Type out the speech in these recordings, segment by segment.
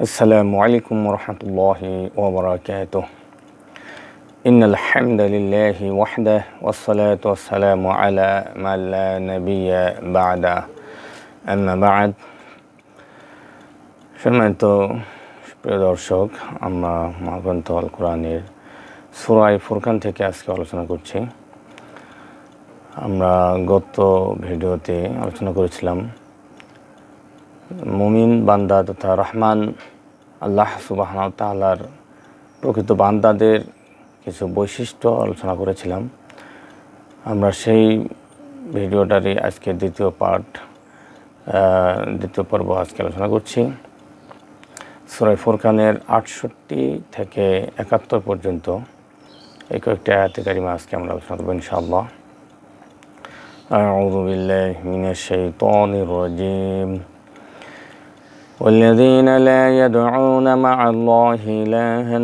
السلام عليكم ورحمة الله وبركاته إن الحمد لله وحده والصلاة والسلام على من لا نبي بعده أما بعد সম্মানিত প্রিয় দর্শক আমরা মহাগ্রন্থ আল কোরআনের সুরাই ফুরকান থেকে আজকে আলোচনা করছি আমরা গত ভিডিওতে আলোচনা করেছিলাম মুমিন বান্দা তথা রহমান আল্লাহ সুবাহ তালার প্রকৃত বান্দাদের কিছু বৈশিষ্ট্য আলোচনা করেছিলাম আমরা সেই ভিডিওটারই আজকে দ্বিতীয় পার্ট দ্বিতীয় পর্ব আজকে আলোচনা করছি সুরাই ফুরকানের আটষট্টি থেকে একাত্তর পর্যন্ত এই কয়েকটি আয়াতে কারিমা আজকে আমরা আলোচনা করবো ইনশাআল্লাহ أعوذ بالله من الشيطان الرجيم والذين لا يدعون مع الله إلها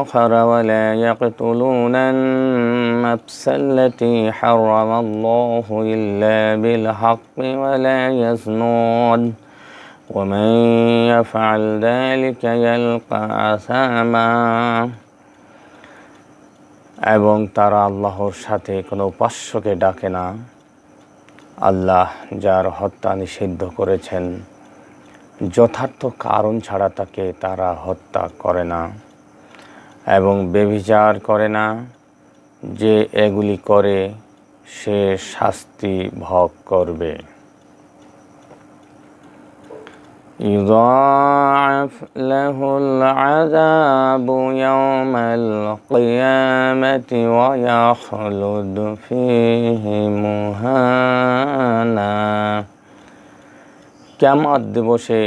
آخر ولا يقتلون النفس التي حرم الله إلا بالحق ولا يزنون ومن يفعل ذلك يلقى أثاما এবং তারা আল্লাহর সাথে কোনো উপাস্যকে ডাকে না আল্লাহ যার হত্যা নিষিদ্ধ করেছেন যথার্থ কারণ ছাড়া তাকে তারা হত্যা করে না এবং বেবিচার করে না যে এগুলি করে সে শাস্তি ভোগ করবে يضاعف له العذاب يوم القيامة ويخلد فيه مهانا কেমত দিবসে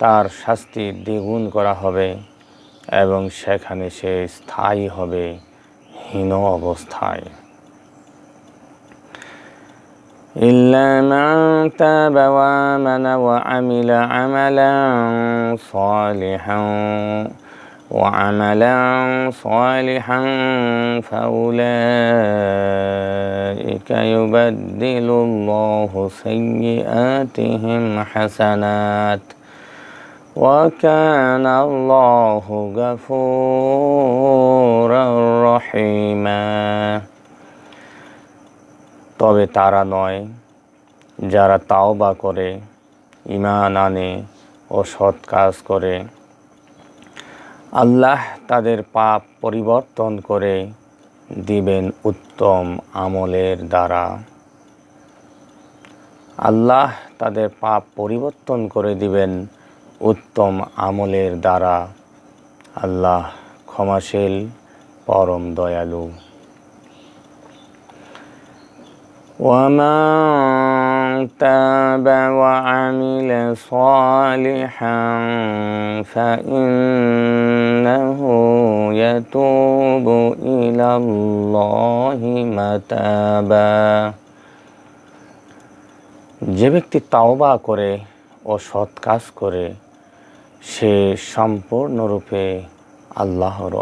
তার শাস্তি দ্বিগুণ করা হবে এবং সেখানে সে স্থায়ী হবে হীন অবস্থায় إلا من تاب وآمن وعمل عملا صالحا وعملا صالحا فأولئك يبدل الله سيئاتهم حسنات وكان الله غفورا رحيما তবে তারা নয় যারা তাওবা করে ইমান আনে ও সৎ কাজ করে আল্লাহ তাদের পাপ পরিবর্তন করে দিবেন উত্তম আমলের দ্বারা আল্লাহ তাদের পাপ পরিবর্তন করে দিবেন উত্তম আমলের দ্বারা আল্লাহ ক্ষমাশীল পরম দয়ালু ومن تاب وعمل صالحا فإنه يتوب إلى الله متابا যে ব্যক্তি তাওবা করে ও সৎ কাজ করে সে সম্পূর্ণরূপে আল্লাহর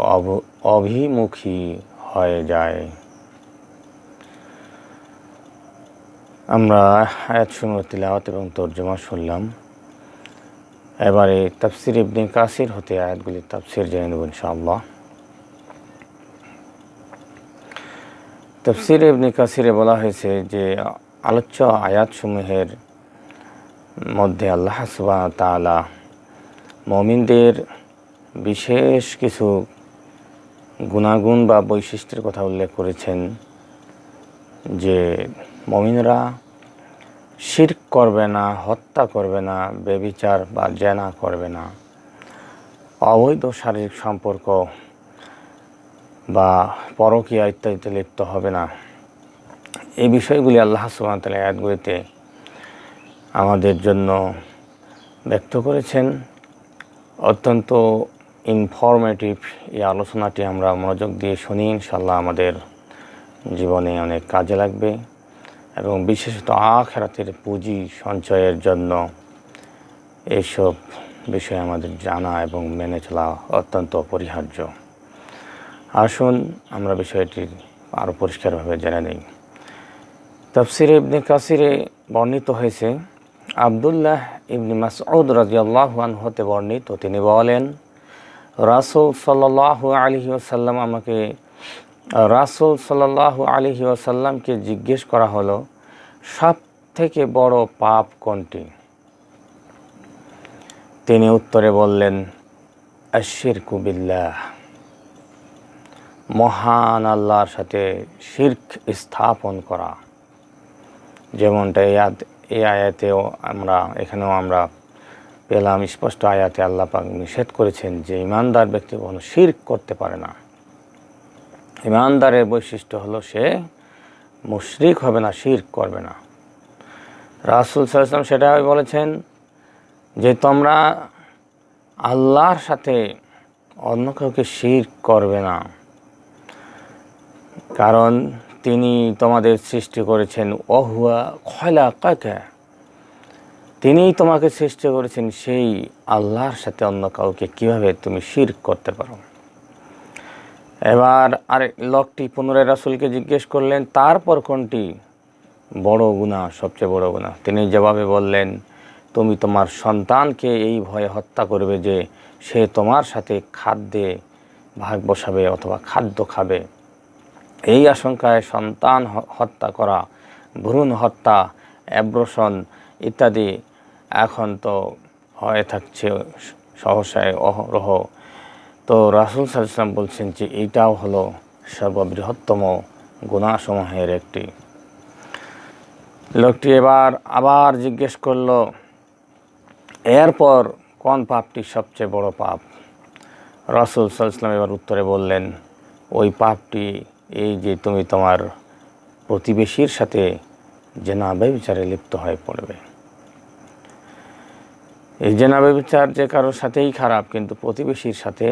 অভিমুখী হয়ে যায় আমরা আয়াত সমূহ তিলাওয়াত এবং তর্জমা শুনলাম। এবারে তাফসির ইবনে কাসির হতে আয়াতগুলি তাফসির জেনে নেব ইনশাআল্লাহ। তফসির ইবনে কাসিরে বলা হয়েছে যে, আলোচ্য আয়াতসমূহের মধ্যে আল্লাহ সুবাহ তালা মমিনদের বিশেষ কিছু গুণাগুণ বা বৈশিষ্ট্যের কথা উল্লেখ করেছেন যে মমিনরা শির করবে না, হত্যা করবে না, বেবিচার বা জেনা করবে না। অবৈধ শারীরিক সম্পর্ক বা পরকীয়া ইত্যাদিতে লিপ্ত হবে না। এই বিষয়গুলি আল্লাহ সুবাহতাল আয়াতগুলিতে আমাদের জন্য ব্যক্ত করেছেন। অত্যন্ত ইনফরমেটিভ এই আলোচনাটি আমরা মনোযোগ দিয়ে শুনি ইনশাল্লাহ আমাদের জীবনে অনেক কাজে লাগবে। এবং বিশেষত আখেরাতের পুঁজি সঞ্চয়ের জন্য এইসব বিষয়ে আমাদের জানা এবং মেনে চলা অত্যন্ত অপরিহার্য। আসুন আমরা বিষয়টি আরও পরিষ্কারভাবে জেনে নিই। তফসির ইবনে কাসিরে বর্ণিত হয়েছে, আবদুল্লাহ ইবনি মাসউদ রাজিয়াল্লাহু হতে বর্ণিত। তিনি বলেন, রাসূল সাল্লাল্লাহু আলাইহি ওয়াসাল্লাম আমাকে রাসূল সাল্লাল্লাহু আলাইহি ওয়াসাল্লামকে জিজ্ঞেস করা হলো সব থেকে বড় পাপ কোনটি? তিনি উত্তরে বললেন আশিরকু বিল্লাহ। মহান আল্লাহর সাথে শির্ক স্থাপন করা। যেমনটা এই আয়াতেও আমরা, এখানেও আমরা পেলাম, স্পষ্ট আয়াতে আল্লাহ পাক নিষেধ করেছেন যে, ইমানদার ব্যক্তি কোনো শির্ক করতে পারে না। ইমানদারের বৈশিষ্ট্য হলো সে মুশরিক হবে না, শির্ক করবে না। রাসুল সাল্লাম সেটা বলেছেন যে, তোমরা আল্লাহর সাথে অন্য কাউকে শির্ক করবে না। কারণ তিনি তোমাদের সৃষ্টি করেছেন অহুয়া খয়লা কাকা তিনিই তোমাকে সৃষ্টি করেছেন সেই আল্লাহর সাথে অন্য কাউকে কীভাবে তুমি শির করতে পারো? এবার আরেক লোকটি পুনরায় রাসুলকে জিজ্ঞেস করলেন, তারপর কোনটি? বড় গুণা সবচেয়ে বড় গুণা তিনি জবাবে বললেন, তুমি তোমার সন্তানকে এই ভয়ে হত্যা করবে যে সে তোমার সাথে খাদ্যে ভাগ বসাবে অথবা খাদ্য খাবে। এই আশঙ্কায় সন্তান হত্যা করা, ভ্রূণ হত্যা, অ্যাব্রোশন ইত্যাদি এখন তো হয়ে থাকছে সহসায় অহরহ তো রাসুল সাল্লাম বলছেন যে এইটাও হলো সর্ববৃহত্তম গুণাসমূহের একটি। লোকটি এবার আবার জিজ্ঞেস করল, এরপর কোন পাপটি সবচেয়ে বড় পাপ? রসুল সাল্লাম এবার উত্তরে বললেন, ওই পাপটি এই যে তুমি তোমার প্রতিবেশীর সাথে জেনাবে বিচারে লিপ্ত হয়ে পড়বে। এই জেনাবে বিচার যে কারোর সাথেই খারাপ, কিন্তু প্রতিবেশীর সাথে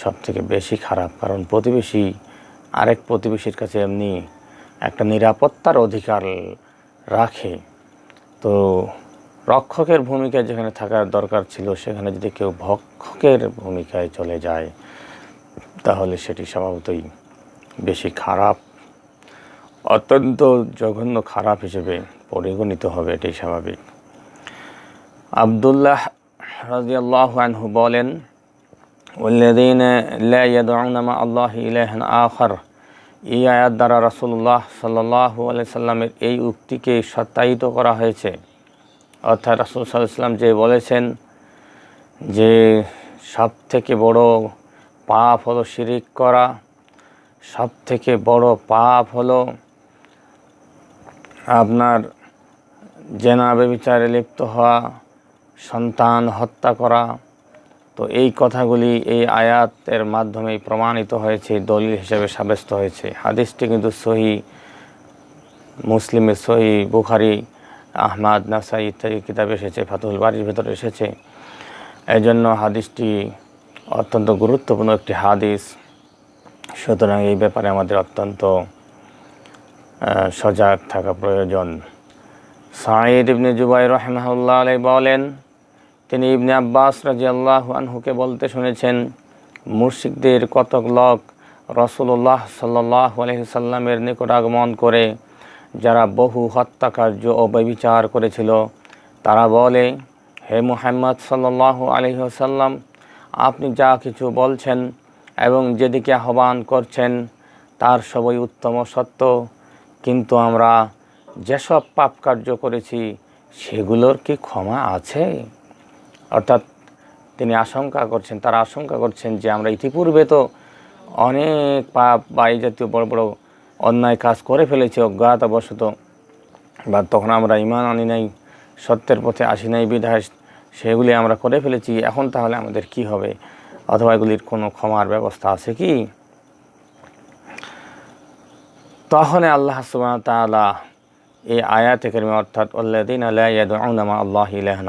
সব থেকে বেশি খারাপ, কারণ প্রতিবেশী, আরেক প্রতিবেশীর কাছে এমনি একটা নিরাপত্তার অধিকার রাখে। তো রক্ষকের ভূমিকায় যেখানে থাকার দরকার ছিল, সেখানে যদি কেউ ভক্ষকের ভূমিকায় চলে যায়, তাহলে সেটি স্বভাবতই বেশি খারাপ। অত্যন্ত জঘন্য খারাপ হিসেবে পরিগণিত হবে, এটাই স্বাভাবিক। আবদুল্লাহ রাজিয়াল্লাহ আনহু বলেন والذين لا يدعون مع الله إلها آخر এই আয়াত দ্বারা রাসুল্লাহ সাল্লাহ সাল্লামের এই উক্তিকে সত্যায়িত করা হয়েছে অর্থাৎ রাসুল সাল্লাম যে বলেছেন যে সব থেকে বড় পাপ হলো শিরিক করা সব থেকে বড় পাপ হলো আপনার জেনাবে বিচারে লিপ্ত হওয়া সন্তান হত্যা করা তো এই কথাগুলি এই আয়াতের মাধ্যমেই প্রমাণিত হয়েছে, দলিল হিসেবে সাব্যস্ত হয়েছে। হাদিসটি কিন্তু সহি, মুসলিমের সহি, বুখারি, আহমাদ, নাসাই ইত্যাদি কিতাব এসেছে ফাতুল বাড়ির ভেতরে এসেছে। এই জন্য হাদিসটি অত্যন্ত গুরুত্বপূর্ণ একটি হাদিস। সুতরাং এই ব্যাপারে আমাদের অত্যন্ত সজাগ থাকা প্রয়োজন। সাঈদ ইবনে জুবাই রহমাউল্লাহ আলাই বলেন তিনি ইবনে আব্বাস রাজি আল্লাহ আনহুকে বলতে শুনেছেন মুর্শিকদের কতক লোক রসুল্লাহ সাল্লাহ আলহিসাল্লামের নিকট আগমন করে, যারা বহু হত্যাকার্য ও ব্যবিচার করেছিল, তারা বলে, হে মুহাম্মদ সাল্লাহ আলহিহাসাল্লাম আপনি যা কিছু বলছেন এবং যেদিকে আহ্বান করছেন, তার সবই উত্তম সত্য। কিন্তু আমরা যেসব পাপ কার্য করেছি, সেগুলোর কি ক্ষমা আছে অর্থাৎ তিনি আশঙ্কা করছেন, তারা আশঙ্কা করছেন যে আমরা ইতিপূর্বে তো অনেক পাপ বা এই জাতীয় বড় বড় অন্যায় কাজ করে ফেলেছি, অজ্ঞাতবশত, বা তখন আমরা ইমান আনি নাই, সত্যের পথে আসি নাই, বিধায় সেগুলি আমরা করে ফেলেছি, এখন তাহলে আমাদের কি হবে? অথবা এগুলির কোনো ক্ষমার ব্যবস্থা আছে কি? তখন আল্লাহ সুবাহ তালা এই আয়াতে করিমে অর্থাৎ উল্লাদিন আল্লাহ আল্লাহ ইলাহন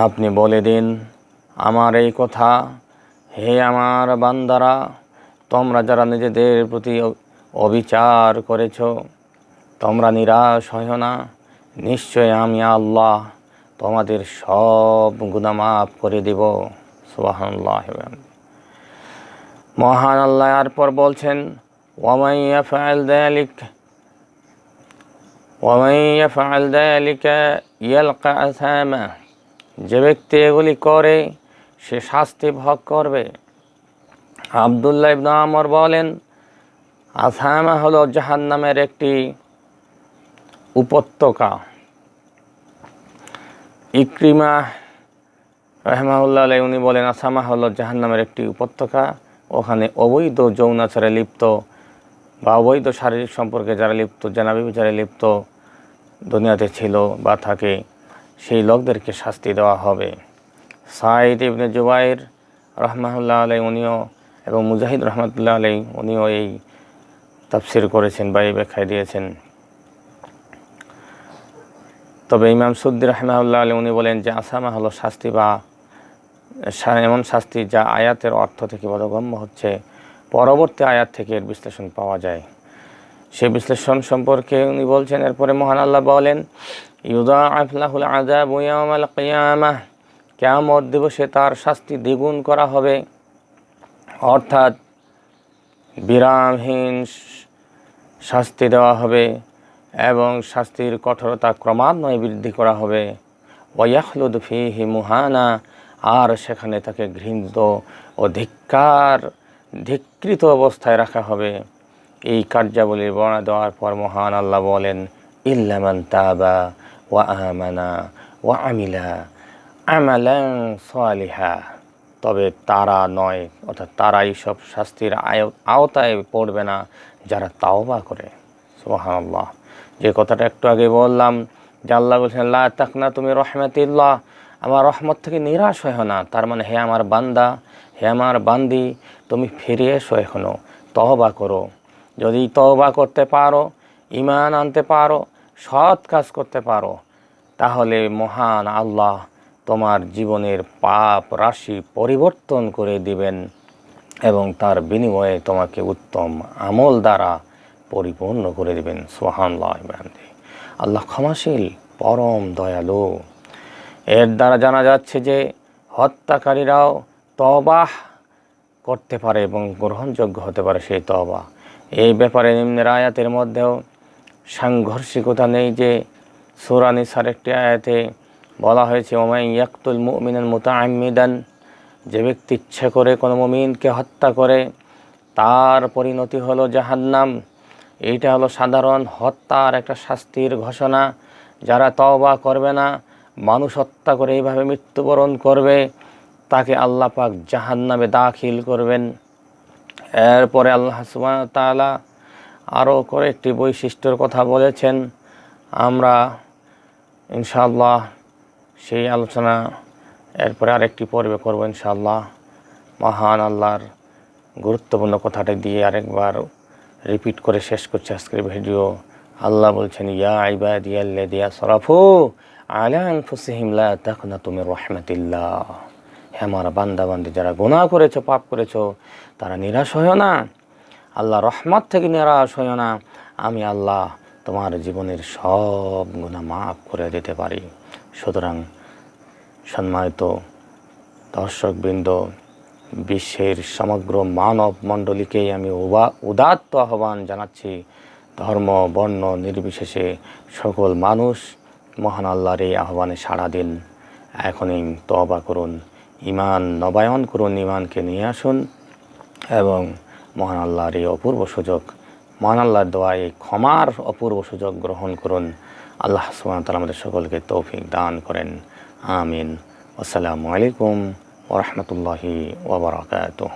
আপনি বলে দিন, আমার এই কথা। হে আমার বান্দারা, তোমরা যারা নিজেদের প্রতি অবিচার করেছ, তোমরা নিরাশ হয় না। নিশ্চয় আমি আল্লাহ তোমাদের সব গুণামাফ করে দেব। সুবাহ মহান আল্লাহ এরপর বলছেন ওমাইয়া ফায়াল দালিক ওমাইয়া ফায়াল দালিকা ইয়ালকা আসামা। যে ব্যক্তি এগুলি করে, সে শাস্তি ভোগ করবে। আবদুল্লাহ ইবনে আমর বলেন, আসামা হলো জাহান্নামের একটি উপত্যকা। ইক্রিমা রহমাউল্লাহ আলাই উনি বলেন, আসামা হলো জাহান্নামের একটি উপত্যকা। ওখানে অবৈধ যৌনাচারে লিপ্ত বা অবৈধ শারীরিক সম্পর্কে যারা লিপ্ত, জানাবি বিচারে লিপ্ত দুনিয়াতে ছিল বা থাকে। সেই লোকদেরকে শাস্তি দেওয়া হবে। সাইদ ইবনে জুবাইর রহমাহুল্লাহ আলাই উনিও এবং মুজাহিদ রহমতুল্লাহ আলাই উনিও এই তাফসির করেছেন বা এই ব্যাখ্যায় দিয়েছেন। তবে ইমাম সুদ্দি রহমাউল্লাহ আলী উনি বলেন যে আসামা হলো শাস্তি বা এমন শাস্তি যা আয়াতের অর্থ থেকে বোধগম্য হচ্ছে। পরবর্তী আয়াত থেকে এর বিশ্লেষণ পাওয়া যায়। সে বিশ্লেষণ সম্পর্কে উনি বলছেন, এরপরে মহান আল্লাহ বলেন ইউদা আফলাহুল আজাব ইয়ামাল কিয়ামাহ। কেয়ামত দিবসে তার শাস্তি দ্বিগুণ করা হবে। অর্থাৎ বিরামহীন শাস্তি দেওয়া হবে এবং শাস্তির কঠোরতা ক্রমান্বয়ে বৃদ্ধি করা হবে। ওয়াহলুদ ফিহি মুহানা, আর সেখানে তাকে ঘৃণিত ও ধিক্কার, ধিকৃত অবস্থায় রাখা হবে। এই কার্যাবলীর বর্ণনা দেওয়ার পর মহান আল্লাহ বলেন ইল্লামান তাবা ওয়া আমানা ওয়া আমিলা আমালান সালিহা। তবে তারা নয়, অর্থাৎ তারা এইসব শাস্তির আওতায় পড়বে না যারা তাওবা করে। সুবহানাল্লাহ। যে কথাটা একটু আগে বললাম, যে আল্লাহ বলছেন, লা তাকনা তুমি রহমাতিল্লাহ। আমার রহমত থেকে নিরাশ হয় না। তার মানে হে আমার বান্দা, হে আমার বান্দি, তুমি ফিরে এসো এখনও তহবা করো। যদি তহবা করতে পারো ইমান আনতে পারো, সৎ কাজ করতে পারো, তাহলে মহান আল্লাহ তোমার জীবনের পাপ রাশি পরিবর্তন করে দিবেন এবং তার বিনিময়ে তোমাকে উত্তম আমল দ্বারা পরিপূর্ণ করে দেবেন। সোহানল্লাহ ইমরানদি আল্লাহ ক্ষমাশীল, পরম দয়ালু। এর দ্বারা জানা যাচ্ছে যে হত্যাকারীরাও তবাহ করতে পারে এবং গ্রহণযোগ্য হতে পারে সেই তবা এই ব্যাপারে নিম্নের আয়াতের মধ্যেও সাংঘর্ষিকতা নেই যে সুরানিসার একটি আয়াতে বলা হয়েছে ওমাই ইয়াকুল মুমিনান মুতাআম্মিদান যে ব্যক্তি ইচ্ছে করে কোনো মুমিনকে হত্যা করে, তার পরিণতি হলো জাহান্নাম। এইটা হলো সাধারণ হত্যার একটা শাস্তির ঘোষণা। যারা তওবা করবে না, মানুষ হত্যা করে এইভাবে মৃত্যুবরণ করবে, তাকে আল্লাহ পাক জাহান্নামে দাখিল করবেন। এরপরে আল্লাহ ওয়া আরও করে একটি বৈশিষ্ট্যের কথা বলেছেন। আমরা ইনশাআল্লাহ সেই আলোচনা এরপরে আরেকটি পর্বে করব ইনশাআল্লাহ। মহান আল্লাহর গুরুত্বপূর্ণ কথাটা দিয়ে আরেকবার রিপিট করে শেষ করছে আজকের ভিডিও। আল্লাহ বলছেন, ইয়া ইবাদিয়াল্লে দিয়া সরাফু আলা আনফুসিহিম লা তাকনাতু মির আমার বান্দা বান্দি যারা গুনাহ করেছ, পাপ করেছ, তারা নিরাশ হয় না। আল্লাহ রহমত থেকে নিরাশ হয় না। আমি আল্লাহ তোমার জীবনের সব গুণা মাফ করে দিতে পারি। সুতরাং সম্মানিত দর্শকবৃন্দ, বিশ্বের সমগ্র মানব মণ্ডলীকেই আমি উদাত্ত আহ্বান জানাচ্ছি। ধর্ম, বর্ণ, নির্বিশেষে সকল মানুষ মহান আল্লাহর এই আহ্বানে সাড়া দিন। এখনই তবা করুন। ইমান নবায়ন করুন ইমানকে নিয়ে আসুন এবং মহান আল্লাহর এই অপূর্ব সুযোগ, মহান আল্লাহর দোয়া এই ক্ষমার অপূর্ব সুযোগ গ্রহণ করুন। আল্লাহ সুমান তালা আমাদের সকলকে তৌফিক দান করেন। আমিন। আসসালামু আলাইকুম ওরহমতুল্লাহি ওবরাকাতুহ